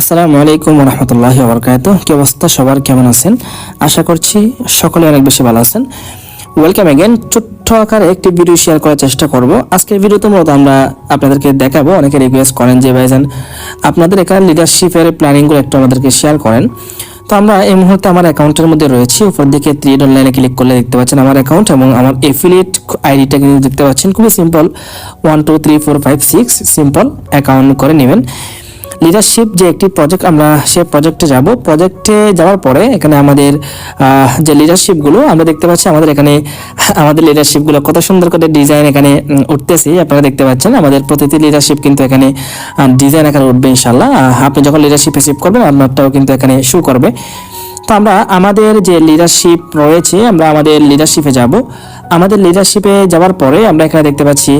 আসসালামু আলাইকুম রহমতুল্লাহ বরকাত কি অবস্থা? সবার কেমন আছেন? আশা করছি সকলে অনেক বেশি ভালো আছেন। ওয়েলকাম এগেন ছোট্ট আকারে একটি ভিডিও শেয়ার করার চেষ্টা করব। আজকের ভিডিওতে মূলত আমরা আপনাদেরকে দেখাবো। অনেকে রিকোয়েস্ট করেন যে, ভাইজান, আপনাদের এখানে লিডারশিপের প্ল্যানিংগুলো একটু আমাদেরকে শেয়ার করেন। তো আমরা এই মুহূর্তে আমার অ্যাকাউন্টের মধ্যে রয়েছি। উপর দিকে থ্রি অনলাইনে ক্লিক করলে দেখতে পাচ্ছেন আমার অ্যাকাউন্ট এবং আমার এফিলিয়েট আইডিটা কিন্তু দেখতে পাচ্ছেন। খুবই simple one two three four five six simple account করে নেবেন। লিডারশিপ যে একটি প্রজেক্ট আমরা সে প্রজেক্টে যাব। প্রজেক্টে যাওয়ার পরে এখানে আমাদের যে লিডারশিপগুলো আমরা দেখতে পাচ্ছি আমাদের এখানে, আমাদের লিডারশিপগুলো কত সুন্দর করে ডিজাইন এখানে উঠতেছি। আপনারা দেখতে পাচ্ছেন আমাদের প্রতিটি লিডারশিপ কিন্তু এখানে ডিজাইন এখানে উঠবে ইনশাল্লাহ আপনি যখন লিডারশিপ রিসিভ করবেন, আপনারটাও কিন্তু এখানে শু করবে। তো আমরা আমাদের যে লিডারশিপ রয়েছে, আমরা আমাদের লিডারশিপে যাব। আমাদের লিডারশিপে যাওয়ার পরে আমরা এখানে দেখতে পাচ্ছি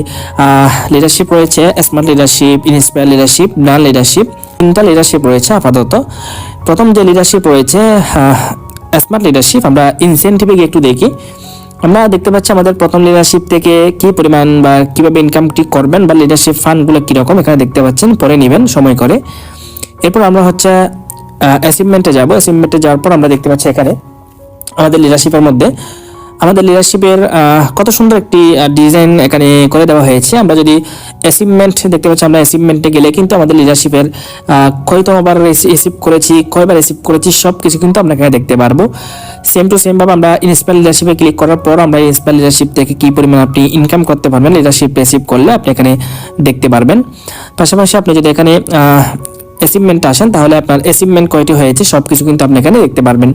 লিডারশিপ রয়েছে smart leadership inspire leadership brand leadership তিনটা লিডারশিপ রয়েছে আপাতত। প্রথম যে লিডারশিপ রয়েছে স্মার্ট লিডারশিপ আমরা ইনসেন্টিভে একটু দেখি। আমরা দেখতে পাচ্ছি আমাদের প্রথম লিডারশিপ থেকে কি পরিমাণ বা কীভাবে ইনকামটি করবেন বা লিডারশিপ ফান্ডগুলো কীরকম, এখানে দেখতে পাচ্ছেন, পরে নেবেন, সময় করে। এরপর আমরা হচ্ছে অ্যাচিভমেন্টে যাব। অ্যাচিভমেন্টে যাওয়ার পর আমরা দেখতে পাচ্ছি এখানে আমাদের লিডারশিপের মধ্যে, আমাদের লিডারশিপের কত সুন্দর একটি ডিজাইন এখানে করে দেওয়া হয়েছে। আমরা যদি অ্যাচিভমেন্ট দেখতে পাচ্ছি, আমরা অ্যাচিভমেন্টে গেলে কিন্তু আমাদের লিডারশিপের কয়তমবার রিসিভ করেছি, কয়বার রিসিভ করেছি সব কিছু কিন্তু আমরা এখানে দেখতে পারব। সেম টু সেম ভাবে আমরা ইনস্পায়ার লিডারশিপে ক্লিক করার পর আমরা ইনস্পায়ার লিডারশিপ থেকে কী পরিমাণ আপনি ইনকাম করতে পারবেন লিডারশিপ রিসিভ করলে আপনি এখানে দেখতে পারবেন। পাশাপাশি আপনি যদি এখানে অ্যাচিভমেন্ট আসেন, তাহলে আপনার অ্যাচিভমেন্ট কয়টি হয়েছে সব কিছু কিন্তু আপনি এখানে দেখতে পারবেন।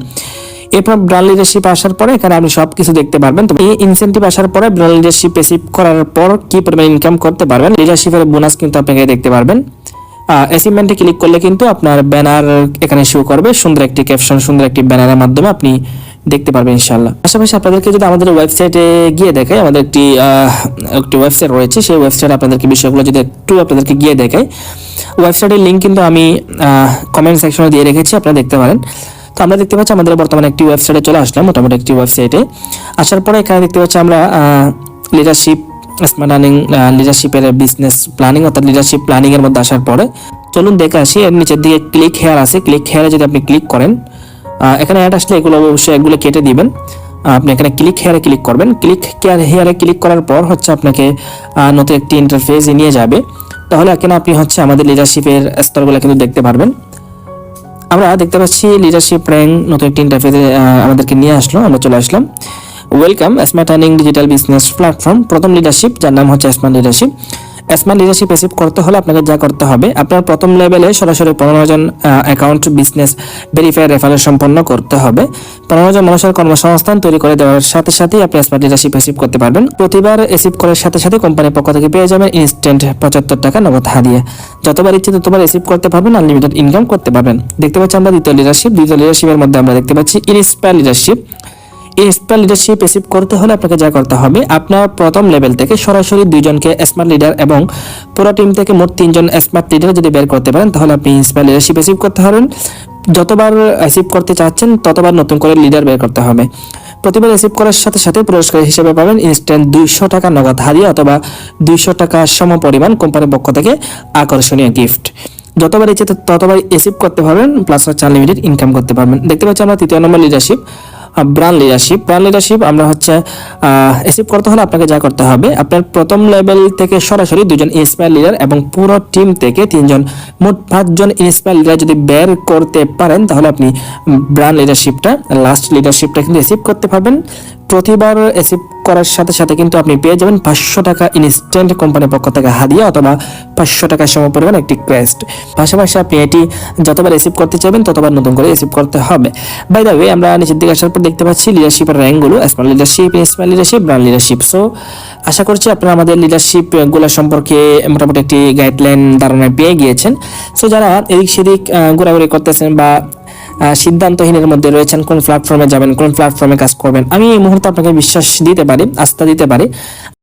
এরপর ব্র্যান্ড লিডারশিপ আসার পরে এখানে আপনি সব কিছু দেখতে পারবেন। তো এই ইনসেন্টিভ আসার পরে ব্র্যান্ড লিডারশিপ রিসিভ করার পর কি পরিমাণ ইনকাম করতে পারবেন লিডারশিপের বোনাস কিন্তু আপনি দেখতে পারবেন। অ্যাচিভমেন্টে ক্লিক করলে কিন্তু আপনার ব্যানার এখানে শো করবে। সুন্দর একটি ক্যাপশন সুন্দর একটি ব্যানারের মাধ্যমে আপনি দেখতে পারবেন ইনশাল্লাহ পাশাপাশি আপনাদেরকে যদি আমাদের ওয়েবসাইটে গিয়ে দেখাই, আমাদের একটি একটি ওয়েবসাইট রয়েছে। সেই ওয়েবসাইটে আপনাদেরকে বিষয়গুলো যদি একটু আপনাদেরকে গিয়ে দেখাই ওয়েবসাইটের লিঙ্ক কিন্তু আমি কমেন্ট সেকশনে দিয়ে রেখেছি, আপনারা দেখতে পারেন। তো আমরা দেখতে পাচ্ছি আমাদের বর্তমানে একটি ওয়েবসাইটে চলে আসলাম, মোটামুটি একটি ওয়েবসাইটে আসার পরে এখানে দেখতে পাচ্ছি আমরা লিডারশিপ স্মার্ট আর্নিং লিডারশিপের বিজনেস প্ল্যানিং অর্থাৎ লিডারশিপ প্ল্যানিং এর মধ্যে আসার পরে, চলুন দেখে আসি, এর নিচের দিকে ক্লিক হেয়ার আছে। ক্লিক হেয়ারে যদি আপনি ক্লিক করেন এখানে অ্যাড আসলে এগুলো অবশ্যই এগুলো কেটে দিবেন। আপনি এখানে ক্লিক হেয়ারে ক্লিক করবেন। ক্লিক হেয়ারে ক্লিক করার পর হচ্ছে আপনাকে নতুন একটি ইন্টারফেস নিয়ে যাবে। তাহলে এখানে আপনি হচ্ছে আমাদের লিডারশিপের স্তরগুলো কিন্তু দেখতে পারবেন। আমরা দেখতে পাচ্ছি লিডারশিপ র্যাঙ্ক নতুন একটি ইন্টারফেসে আমাদেরকে নিয়ে আসলো। আমরা চলে আসলাম। Welcome smart earning digital business platform প্রথম লিডারশিপ যার নাম হচ্ছে smart leadership smart leadership receive করতে হলে আপনাকে যা করতে হবে, আপনার প্রথম লেভেলে সরাসরি পনেরো জন অ্যাকাউন্ট বিজনেস ভেরিফাই রেফারেল সম্পন্ন করতে হবে। পনেরো জন মানুষের কর্মসংস্থান তৈরি করে দেওয়ার সাথে সাথেই আপনি স্মার্ট লিডারশিপ রিসিভ করতে পারবেন। প্রতিবার রিসিভ করার সাথে সাথে কোম্পানির পক্ষ থেকে পেয়ে যাবেন ইনস্ট্যান্ট পঁচাত্তর টাকা নগদ হারিয়ে যতবার ইচ্ছে ততবার রিসিভ করতে পারবেন আনলিমিটেড ইনকাম করতে পারবেন। দেখতে পাচ্ছি আমরা দ্বিতীয় লিডারশিপ দ্বিতীয় লিডারশিপের মধ্যে আমরা দেখতে পাচ্ছি inspire leadership inspire leadership receive করতে হলে আপনাকে যা করতে হবে, আপনার প্রথম লেভেল থেকে সরাসরি দুইজনকে স্মার্ট লিডার এবং পুরো টিম থেকে মোট তিনজন স্মার্ট লিডার যদি বের করতে পারেন, তাহলে আপনি ইনস্পায়ার লিডারশিপ রিসিভ করতে পারেন। যতবার রিসিভ করতে চাচ্ছেন, ততবার নতুন করে লিডার বের করতে হবে। প্রতিবার রিসিভ করার সাথে সাথে পুরস্কার হিসেবে পাবেন ইনস্ট্যান্ট দুইশো টাকা নগদ হারিয়ে অথবা দুইশো টাকা সম পরিমাণ কোম্পানির পক্ষ থেকে আকর্ষণীয় গিফট যতবার ইচ্ছে ততবার রিসিভ করতে পারবেন প্লাস হচ্ছে আনলিমিটেড ইনকাম করতে পারবেন। দেখতে পাচ্ছি আমরা তৃতীয় number leadership brand leadership brand leadership আমরা হচ্ছে অ্যাচিভ করতে হলে আপনাকে যা করতে হবে, আপনার প্রথম লেভেল থেকে সরাসরি দুজন ইন্সপায়ার লিডার এবং পুরো টিম থেকে তিনজন, মোট পাঁচজন ইন্সপায়ার লিডার যদি বের করতে পারেন, তাহলে আপনি ব্র্যান্ড লিডারশিপটা লাস্ট লিডারশিপটা কিন্তু অ্যাচিভ করতে পারবেন। প্রতিবার রিসিভ করার সাথে সাথে কিন্তু আপনি পেয়ে যাবেন পাঁচশো টাকা ইনস্ট্যান্ট কোম্পানির পক্ষ থেকে হাদিয়া অথবা পাঁচশো টাকার সম পরিমাণ একটি ক্রেস্ট পাশাপাশি আপনি এটি যতবার রিসিভ করতে চাইবেন, ততবার নতুন করে রিসিভ করতে হবে। বাই দ্য ওয়ে আমরা নিচের দিকে আসার পর দেখতে পাচ্ছি লিডারশিপের র্যাঙ্কগুলো small leadership small leadership brand leadership so আশা করছি আপনারা আমাদের লিডারশিপগুলো সম্পর্কে মোটামুটি একটি গাইডলাইন ধারণা পেয়ে গিয়েছেন। সো যারা এদিক সেদিক ঘোরাঘুরি করতেছেন বা সিদ্ধান্তহীনের মধ্যে রয়েছেন, কোন প্ল্যাটফর্মে যাবেন, কোন প্ল্যাটফর্মে কাজ করবেন। আমি এই মুহূর্তে আপনাকে বিশ্বাস দিতে পারি, আস্থা দিতে পারি।